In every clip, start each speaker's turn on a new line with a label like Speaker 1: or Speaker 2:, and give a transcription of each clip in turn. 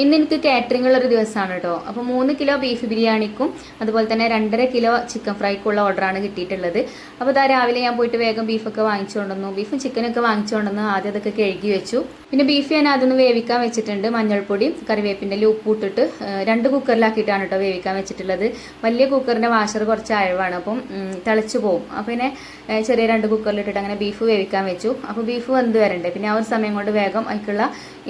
Speaker 1: ഇന്ന് എനിക്ക് കാറ്ററിംഗ് ഉള്ളൊരു ദിവസമാണ് കേട്ടോ അപ്പോൾ മൂന്ന് കിലോ ബീഫ് ബിരിയാണിക്കും അതുപോലെ തന്നെ രണ്ടര കിലോ ചിക്കൻ ഫ്രൈക്കുള്ള ഓർഡറാണ് കിട്ടിയിട്ടുള്ളത്. അപ്പോൾ ഇതാ രാവിലെ ഞാൻ പോയിട്ട് വേഗം ബീഫൊക്കെ വാങ്ങിച്ചുകൊണ്ടുവന്നു ബീഫും ചിക്കനൊക്കെ വാങ്ങിച്ചുകൊണ്ടുവന്നു ആദ്യം അതൊക്കെ കഴുകി വെച്ചു. പിന്നെ ബീഫ് ഞാൻ അതൊന്ന് വേവിക്കാൻ വെച്ചിട്ടുണ്ട്. മഞ്ഞൾപ്പൊടി കറിവേപ്പിന്റെ ഉപ്പ് ഇട്ടിട്ട് രണ്ട് കുക്കറിലാക്കിയിട്ടാണ് കേട്ടോ വേവിക്കാൻ വെച്ചിട്ടുള്ളത്. വലിയ കുക്കറിന്റെ വാഷർ കുറച്ച് അഴവാണ് അപ്പം തിളച്ച് പോകും അപ്പോൾ പിന്നെ ചെറിയ രണ്ട് കുക്കറിലിട്ടിട്ട് അങ്ങനെ ബീഫ് വേവിക്കാൻ വെച്ചു. അപ്പോൾ ബീഫ് വെന്ത് വരണ്ടേ. പിന്നെ ആ ഒരു സമയം കൊണ്ട് വേഗം അതിക്കുള്ള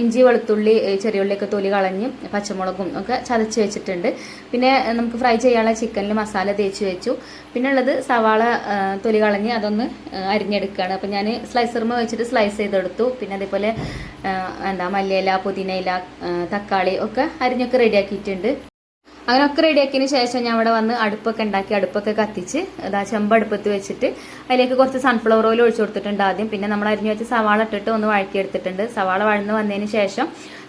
Speaker 1: ഇഞ്ചി വെളുത്തുള്ളി ചെറിയ ഉള്ളിയൊക്കെ തൊലി കളഞ്ഞ് പച്ചമുളകും ഒക്കെ ചതച്ച് വെച്ചിട്ടുണ്ട്. പിന്നെ നമുക്ക് ഫ്രൈ ചെയ്യാനുള്ള ചിക്കനിൽ മസാല തേച്ച് വെച്ചു. പിന്നെ ഉള്ളത് സവാള തൊലി കളഞ്ഞ് അതൊന്ന് അരിഞ്ഞെടുക്കുകയാണ്. അപ്പോൾ ഞാൻ സ്ലൈസർമ വെച്ചിട്ട് സ്ലൈസ് ചെയ്തെടുത്തു. പിന്നെ അതേപോലെ എന്താ മല്ലിയില പുതിനയില തക്കാളി ഒക്കെ അരിഞ്ഞൊക്കെ റെഡിയാക്കിയിട്ടുണ്ട്. അങ്ങനെ ഒക്കെ റെഡിയാക്കിയതിന് ശേഷം ഞാൻ അവിടെ വന്ന് അടുപ്പൊക്കെ ഉണ്ടാക്കി അടുപ്പൊക്കെ കത്തിച്ച് അതാ ചെമ്പ് അടുപ്പത്ത് വെച്ചിട്ട് അതിലേക്ക് കുറച്ച് സൺഫ്ലവർ ഓയിൽ ഒഴിച്ചു കൊടുത്തിട്ടുണ്ട് ആദ്യം. പിന്നെ നമ്മൾ അരിഞ്ഞു വെച്ച് സവാള ഇട്ടിട്ട് ഒന്ന് വഴക്കിയെടുത്തിട്ടുണ്ട് സവാള വഴന്ന് വന്നതിന് ശേഷം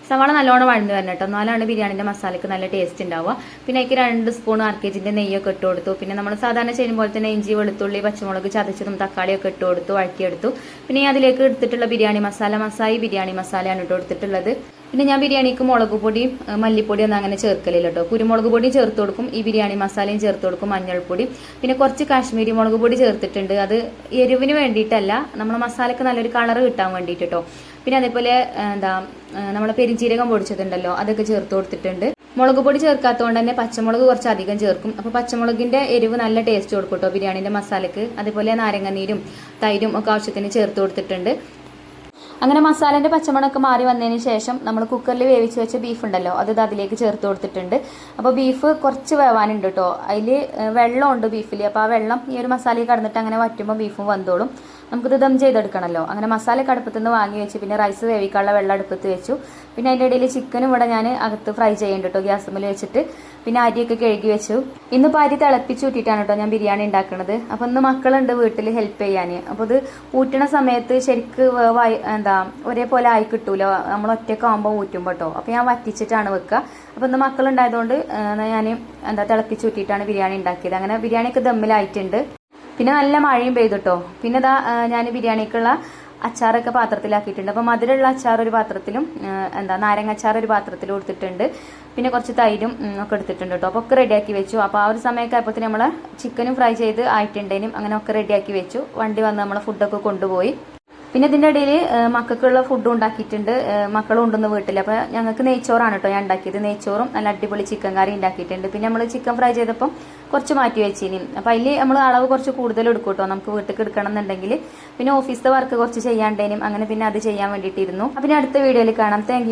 Speaker 1: സവാള നല്ലോണം വഴന്ന് വരണം കേട്ടോ എന്നാലാണ് ബിരിയാണിന്റെ മസാലയ്ക്ക് നല്ല ടേസ്റ്റ് ഉണ്ടാവുക പിന്നെ അതിലേക്ക് രണ്ട് സ്പൂൺ അർക്കേജിന്റെ നെയ്യൊക്കെ ഇട്ട് കൊടുത്തു. പിന്നെ നമ്മൾ സാധാരണ ചെയ്യുന്ന പോലെ തന്നെ ഇഞ്ചി വെളുത്തുള്ളി പച്ചമുളക് ചതച്ചതും തക്കാളിയൊക്കെ ഇട്ട് കൊടുത്തു വഴറ്റിയെടുത്തു. പിന്നെ അതിലേക്ക് എടുത്തിട്ടുള്ള ബിരിയാണി മസാല മസായി ബിരിയാണി മസാലയാണ് ഇട്ട് കൊടുത്തിട്ടുള്ളത് പിന്നെ ഞാൻ ബിരിയാണിക്ക് മുളക് പൊടിയും മല്ലിപ്പൊടിയും ഒന്നും അങ്ങനെ ചേർക്കലില്ല കേട്ടോ കുരുമുളക് പൊടിയും ചേർത്ത് കൊടുക്കും ഈ ബിരിയാണി മസാലയും ചേർത്ത് കൊടുക്കും മഞ്ഞൾപ്പൊടി പിന്നെ കുറച്ച് കാശ്മീരി മുളക് പൊടി ചേർത്തിട്ടുണ്ട്. അത് എരിവിന് വേണ്ടിയിട്ടല്ല നമ്മൾ മസാലയ്ക്ക് നല്ലൊരു കളർ കിട്ടാൻ വേണ്ടിയിട്ട് കേട്ടോ പിന്നെ അതേപോലെ എന്താ നമ്മുടെ പെരിഞ്ചീരകം പൊടിച്ചതുണ്ടല്ലോ അതൊക്കെ ചേർത്ത് കൊടുത്തിട്ടുണ്ട്. മുളക് പൊടി ചേർക്കാത്തതുകൊണ്ട് തന്നെ പച്ചമുളക് കുറച്ച് അധികം ചേർക്കും. അപ്പോൾ പച്ചമുളകിന്റെ എരിവ് നല്ല ടേസ്റ്റ് കൊടുക്കും കേട്ടോ ബിരിയാണിന്റെ മസാലയ്ക്ക് അതേപോലെ നാരങ്ങനീരും തൈരും ഒക്കെ ആവശ്യത്തിന് ചേർത്ത് കൊടുത്തിട്ടുണ്ട്. അങ്ങനെ മസാലന്റെ പച്ചമുളക് മാറി വന്നതിന് ശേഷം നമ്മൾ കുക്കറിൽ വേവിച്ച് വെച്ച ബീഫ് ഉണ്ടല്ലോ അത് അതിലേക്ക് ചേർത്ത് കൊടുത്തിട്ടുണ്ട്. അപ്പോൾ ബീഫ് കുറച്ച് വേവാനുണ്ട് കേട്ടോ അതിൽ വെള്ളമുണ്ട് ബീഫിൽ അപ്പോൾ ആ വെള്ളം ഈ ഒരു മസാലയിൽ കടന്നിട്ട് അങ്ങനെ വറ്റുമ്പോൾ ബീഫും വന്നോളും. നമുക്കിത് ദം ചെയ്തെടുക്കണമല്ലോ അങ്ങനെ മസാല അടുപ്പത്ത് നിന്ന് വാങ്ങി വെച്ച് പിന്നെ റൈസ് വേവിക്കാനുള്ള വെള്ളം അടുപ്പത്ത് വെച്ചു. പിന്നെ അതിന്റെ ഇടയിൽ ചിക്കനും ഇവിടെ ഞാൻ അകത്ത് ഫ്രൈ ചെയ്യേണ്ട കേട്ടോ ഗ്യാസുമ്മൽ വെച്ചിട്ട്. പിന്നെ അരിയൊക്കെ കഴുകി വെച്ചു. ഇന്നിപ്പോൾ അരി തിളപ്പിച്ച് ഊറ്റിയിട്ടാണ് കേട്ടോ ഞാൻ ബിരിയാണി ഉണ്ടാക്കുന്നത് അപ്പോൾ ഇന്ന് മക്കളുണ്ട് വീട്ടിൽ ഹെൽപ്പ് ചെയ്യാൻ അപ്പോൾ ഇത് ഊറ്റണ സമയത്ത് ശരിക്ക് എന്താ ഒരേപോലെ ആയി കിട്ടൂല. നമ്മൾ ഒറ്റക്കാകുമ്പോൾ ഊറ്റുമ്പോൾ കേട്ടോ അപ്പോൾ ഞാൻ വറ്റിച്ചിട്ടാണ് വെക്കുക അപ്പോൾ ഇന്ന് മക്കളുണ്ടായതുകൊണ്ട് ഞാൻ എന്താ തിളപ്പിച്ച് ഊറ്റിയിട്ടാണ് ബിരിയാണി ഉണ്ടാക്കിയത്. അങ്ങനെ ബിരിയാണിയൊക്കെ ദമ്മിലായിട്ടുണ്ട്. പിന്നെ നല്ല മഴയും പെയ്തിട്ടോ. പിന്നെ ഇതാ ഞാൻ ബിരിയാണിക്കുള്ള അച്ചാറൊക്കെ പാത്രത്തിലാക്കിയിട്ടുണ്ട്. അപ്പോൾ മധുരമുള്ള അച്ചാർ ഒരു പാത്രത്തിലും എന്താ നാരങ്ങ അച്ചാർ ഒരു പാത്രത്തിലും എടുത്തിട്ടുണ്ട്. പിന്നെ കുറച്ച് തൈരും ഒക്കെ എടുത്തിട്ടുണ്ട് കേട്ടോ. അപ്പോൾ ഒക്കെ റെഡിയാക്കി വെച്ചു. അപ്പോൾ ആ ഒരു സമയമൊക്കെ ആയപ്പോൾ നമ്മൾ ചിക്കനും ഫ്രൈ ചെയ്ത് ആയിട്ടുണ്ടേനും അങ്ങനെ ഒക്കെ റെഡിയാക്കി വെച്ചു. വണ്ടി വന്ന് നമ്മൾ ഫുഡൊക്കെ കൊണ്ടുപോയി. പിന്നെ ഇതിന്റെ ഇടയിൽ മക്കൾക്കുള്ള ഫുഡ് ഉണ്ടാക്കിയിട്ടുണ്ട്. മക്കളും ഉണ്ടെന്ന് വീട്ടിൽ അപ്പോൾ ഞങ്ങൾക്ക് നെയ്ച്ചോറാണ് കേട്ടോ ഞാൻ ഉണ്ടാക്കിയത്. നെയ്ച്ചോറും നല്ല അടിപൊളി ചിക്കൻ കറി ഉണ്ടാക്കിയിട്ടുണ്ട്. പിന്നെ നമ്മൾ ചിക്കൻ ഫ്രൈ ചെയ്തപ്പം കുറച്ച് മാറ്റി വെച്ചിനി. അപ്പോൾ അതിൽ നമ്മൾ അളവ് കുറച്ച് കൂടുതൽ എടുക്കും കേട്ടോ നമുക്ക് വീട്ടിൽ എടുക്കണം എന്നുണ്ടെങ്കിൽ പിന്നെ ഓഫീസിലെ വർക്ക് കുറച്ച് ചെയ്യാണ്ടേനും അങ്ങനെ പിന്നെ അത് ചെയ്യാൻ വേണ്ടിയിട്ടിരുന്നു. അപ്പം അടുത്ത വീഡിയോയിൽ കാണാം. താങ്ക്